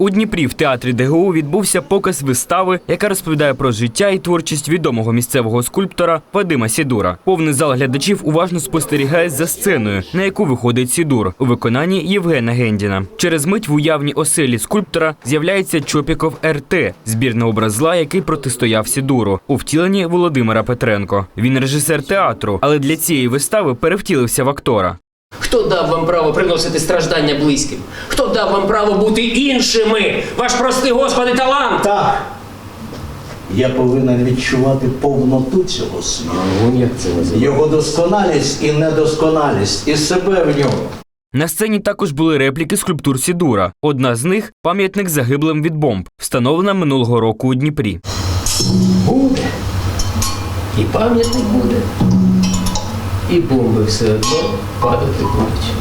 У Дніпрі в театрі ДГУ відбувся показ вистави, яка розповідає про життя і творчість відомого місцевого скульптора Вадима Сідура. Повний зал глядачів уважно спостерігає за сценою, на яку виходить Сідур у виконанні Євгена Гендіна. Через мить в уявній оселі скульптора з'являється Чопіков РТ, збірний образ зла, який протистояв Сідуру у втіленні Володимира Петренко. Він режисер театру, але для цієї вистави перевтілився в актора. Хто дав вам право приносити страждання близьким? Хто дав вам право бути іншими? Ваш простий Господи талант! Так. Я повинен відчувати повноту цього світу, як це називається? його досконалість і недосконалість, і себе в ньому. На сцені також були репліки скульптур Сідура. Одна з них пам'ятник загиблим від бомб, встановлена минулого року у Дніпрі. Буде. І пам'ятник буде. І бомби все одно падати будуть.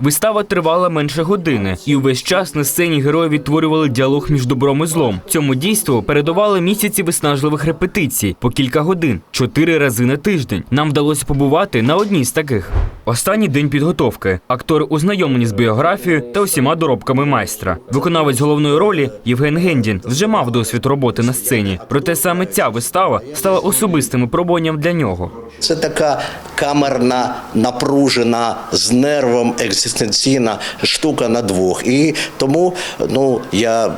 Вистава тривала менше години, і увесь час на сцені герої відтворювали діалог між добром і злом. Цьому дійству передували місяці виснажливих репетицій по кілька годин, чотири рази на тиждень. Нам вдалося побувати на одній з таких. Останній день підготовки. Актори ознайомлені з біографією та усіма доробками майстра. Виконавець головної ролі Євген Гендін вже мав досвід роботи на сцені. Проте саме ця вистава стала особистим випробуванням для нього. Це така камерна, напружена, з нервом екзистенційна штука на двох. І тому ну, я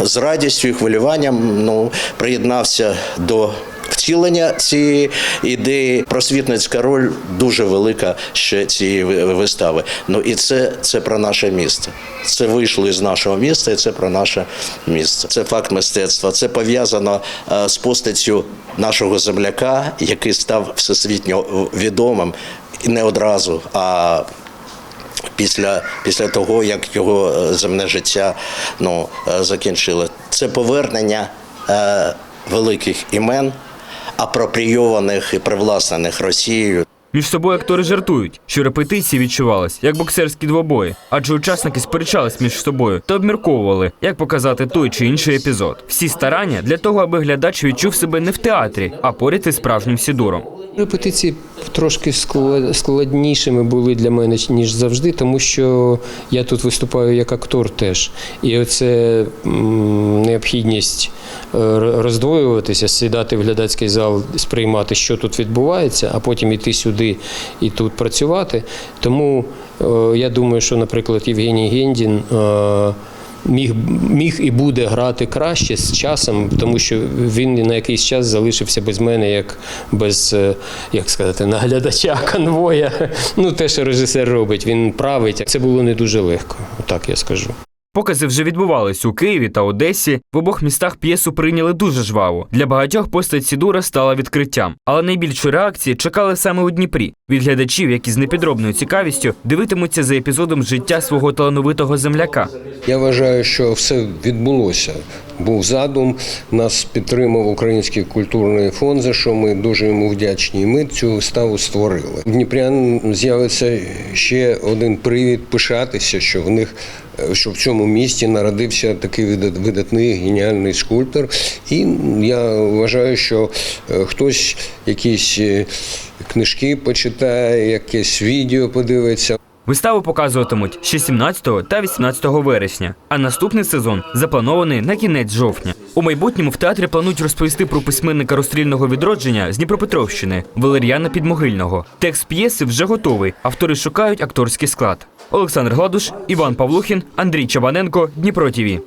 з радістю і хвилюванням ну, приєднався до. Втілення цієї ідеї просвітницька роль дуже велика ще цієї вистави. Ну і це, це про наше місто. Це вийшло із нашого міста, і це про наше місто. Це факт мистецтва. Це пов'язано е, з постаттю нашого земляка, який став всесвітньо відомим не одразу, а після, після того, як його е, земне життя ну, е, закінчило. Це повернення е, великих імен, апропрійованих і привласнених Росією. Між собою актори жартують, що репетиції відчувались як боксерські двобої, адже учасники сперечались між собою та обмірковували, як показати той чи інший епізод. Всі старання для того, аби глядач відчув себе не в театрі, а поряд із справжнім сідуром. Репетиції трошки склад- складнішими були для мене ніж завжди, тому що я тут виступаю як актор теж. І оце необхідність е, роздвоюватися, сідати в глядацький зал, сприймати, що тут відбувається, а потім іти сюди і тут працювати. Тому е, я думаю, що, наприклад, Євгеній Гендін. е, Міг, міг і буде грати краще з часом, тому що він на якийсь час залишився без мене, як без, як сказати, наглядача конвоя. Ну, те, що режисер робить, він править. Це було не дуже легко, так я скажу. Покази вже відбувались у Києві та Одесі. В обох містах п'єсу прийняли дуже жваво. Для багатьох постать Сідура стала відкриттям, але найбільшої реакції чекали саме у Дніпрі від глядачів, які з непідробною цікавістю дивитимуться за епізодом життя свого талановитого земляка. Я вважаю, що все відбулося. Був задум, нас підтримав Український культурний фонд, за що ми дуже йому вдячні. І ми цю виставу створили. В Дніпрян з'явиться ще один привід пишатися, що в них що в цьому місті народився такий видат- видатний геніальний скульптор. І я вважаю, що е, хтось якісь е, книжки почитає, якесь відео подивиться. Виставу показуватимуть ще 17 та 18 вересня, а наступний сезон запланований на кінець жовтня. У майбутньому в театрі планують розповісти про письменника розстрільного відродження з Дніпропетровщини Валер'яна Підмогильного. Текст п'єси вже готовий. Автори шукають акторський склад. Олександр Гладуш, Іван Павлухін, Андрій Чабаненко, Дніпро ТІВІ.